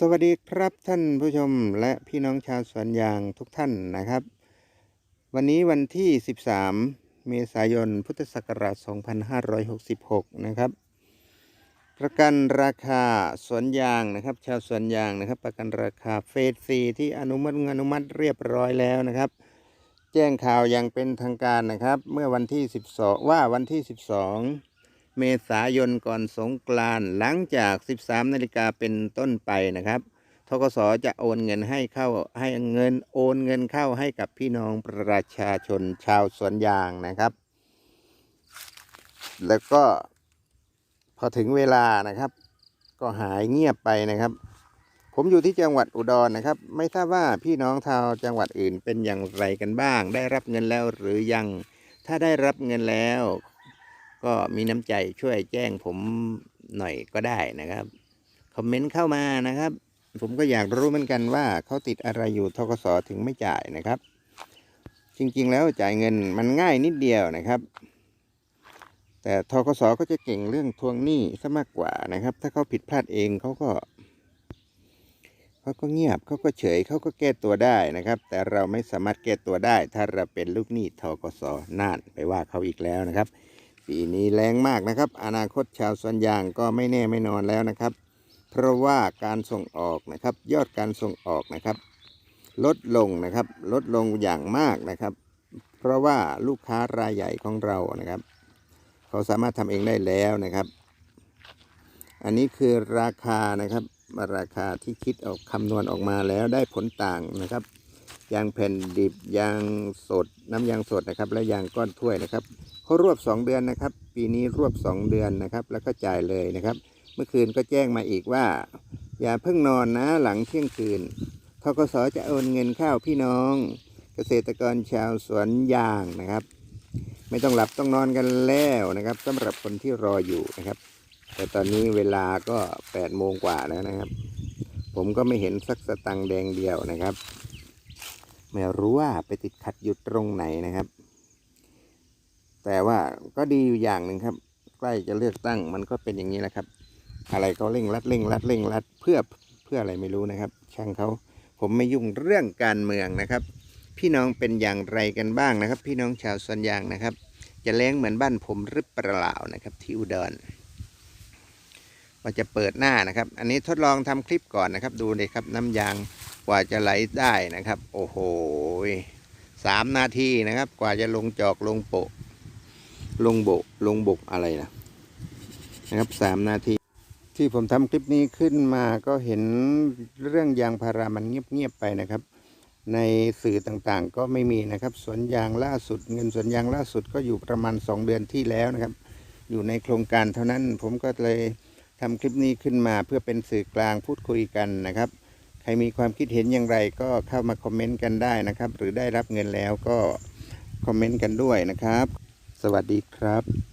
สวัสดีครับท่านผู้ชมและพี่น้องชาวสวนยางทุกท่านนะครับ วันนี้วันที่ 13 เมษายนพุทธศักราช 2566 นะครับ ประกันราคาสวนยางนะครับ ชาวสวนยางนะครับ ประกันราคาเฟสซีที่อนุมัติอนุมัติเรียบร้อยแล้วนะครับ แจ้งข่าวอย่างเป็นทางการนะครับ เมื่อวันที่ 12 ว่าวันที่ 12 เมษายนก่อนสงกรานต์หลังจาก 13นาฬิกาเป็นต้นไปนะครับทกสจะโอนเงินให้เข้าให้เงินโอนเงินเข้าให้กับพี่น้องประชาชนชาวสวนยางนะครับ แล้วก็พอถึงเวลานะครับ ก็หายเงียบไปนะครับ ผมอยู่ที่จังหวัดอุดรนะครับ ไม่ทราบว่าพี่น้องชาวจังหวัดอื่นเป็นอย่างไรกันบ้าง ได้รับเงินแล้วหรือยัง ถ้าได้รับเงินแล้ว ก็มีน้ำใจช่วยแจ้งผมหน่อยก็ได้นะครับคอมเมนต์เข้ามานะครับ ผมก็อยากรู้เหมือนกันว่าเขาติดอะไรอยู่ทกสถึงไม่จ่ายนะครับ จริงๆแล้วจ่ายเงินมันง่ายนิดเดียวนะครับ แต่ทกสก็จะเก่งเรื่องทวงหนี้ซะมากกว่านะครับ ถ้าเขาผิดพลาดเองเขาก็เขาก็เงียบเขาก็เฉยเขาก็แก้ตัวได้นะครับ แต่เราไม่สามารถแก้ตัวได้ ถ้าเราเป็นลูกหนี้ทกสน่านไปว่าเขาอีกแล้วนะครับ ปีนี้แรงมากนะครับ อนาคตชาวสวนยางก็ไม่แน่ไม่นอนแล้วนะครับ เพราะว่าการส่งออกนะครับ ยอดการส่งออกนะครับ ลดลงนะครับ ลดลงอย่างมากนะครับ เพราะว่าลูกค้ารายใหญ่ของเรานะครับ เขาสามารถทำเองได้แล้วนะครับ อันนี้คือราคานะครับราคาที่คิดออกคำนวณออกมาแล้วได้ผลต่างนะครับยางแผ่นดิบยางสดน้ำยางสดนะครับ และยางก้อนถ้วยนะครับ เขารวบ 2 เดือนนะครับ ปีนี้รวบ 2 เดือนนะครับ แล้วก็จ่ายเลยนะครับ เมื่อคืนก็แจ้งมาอีกว่า อย่าเพิ่งนอนนะหลังเที่ยงคืนทกสจะโอนเงินเข้าพี่น้อง เกษตรกรชาวสวนยางนะครับ ไม่ต้องหลับต้องนอนกันแล้วนะครับสำหรับคนที่รออยู่นะครับ แต่ตอนนี้เวลาก็8โมงกว่าแล้วนะครับ ผมก็ไม่เห็นสักสตังแดงเดียวนะครับไม่รู้ว่าไปติดขัดอยู่ตรงไหนนะครับ แต่ว่าก็ดีอยู่อย่างหนึ่งครับ ใกล้จะเลือกตั้งมันก็เป็นอย่างนี้แหละครับ อะไรก็เร่งรัดเร่งรัดเร่งรัดเพื่อเพื่ออะไรไม่รู้นะครับ ช่างเขาผมไม่ยุ่งเรื่องการเมืองนะครับ พี่น้องเป็นอย่างไรกันบ้างนะครับ พี่น้องชาวสวนยางนะครับ จะแล้งเหมือนบ้านผมหรือเปล่านะครับ ที่อุดรว่าจะเปิดหน้านะครับ อันนี้ทดลองทำคลิปก่อนนะครับ ดูเลยครับน้ำยางกว่าจะไหลได้นะครับ โอ้โหสามนาทีนะครับ กว่าจะลงจอกลงโปะ ลงโบกลงบกอะไรนะนะครับสามนาที ที่ผมทำคลิปนี้ขึ้นมาก็เห็นเรื่องยางพารามันเงียบๆไปนะครับ ในสื่อต่างๆ ก็ไม่มีนะครับสวนยางล่าสุด เงินสวนยางล่าสุดก็อยู่ประมาณ 2 เดือนที่แล้วนะครับ อยู่ในโครงการเท่านั้นผมก็เลยทำคลิปนี้ขึ้นมาเพื่อเป็นสื่อกลางพูดคุยกันนะครับ ใครมีความคิดเห็นอย่างไรก็เข้ามาคอมเมนต์กันได้นะครับ หรือได้รับเงินแล้วก็คอมเมนต์กันด้วยนะครับ วัสดีครับ